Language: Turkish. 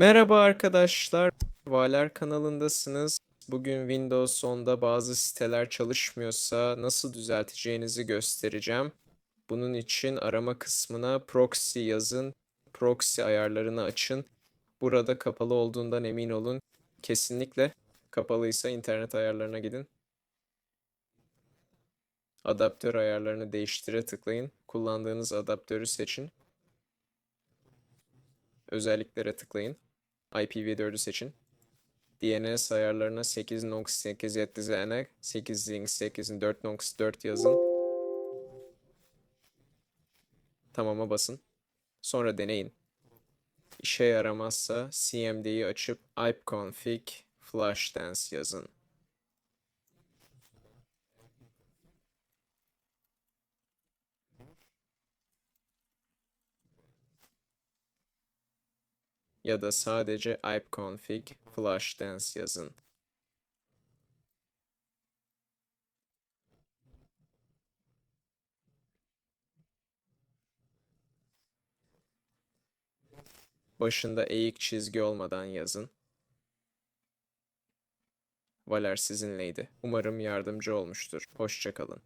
Merhaba arkadaşlar, Valer kanalındasınız. Bugün Windows 10'da bazı siteler çalışmıyorsa nasıl düzelteceğinizi göstereceğim. Bunun için arama kısmına proxy yazın, proxy ayarlarını açın. Burada kapalı olduğundan emin olun. Kesinlikle kapalıysa internet ayarlarına gidin. Adaptör ayarlarını değiştire tıklayın. Kullandığınız adaptörü seçin. Özelliklere tıklayın. IPv4'ü seçin. DNS ayarlarına 8.8 8.8'in 4.4 yazın. Tamam'a basın. Sonra deneyin. İşe yaramazsa CMD'yi açıp ipconfig flashdance yazın. Ya da sadece ipconfig flashdance yazın. Başında eğik çizgi olmadan yazın. Valer sizinleydi. Umarım yardımcı olmuştur. Hoşçakalın.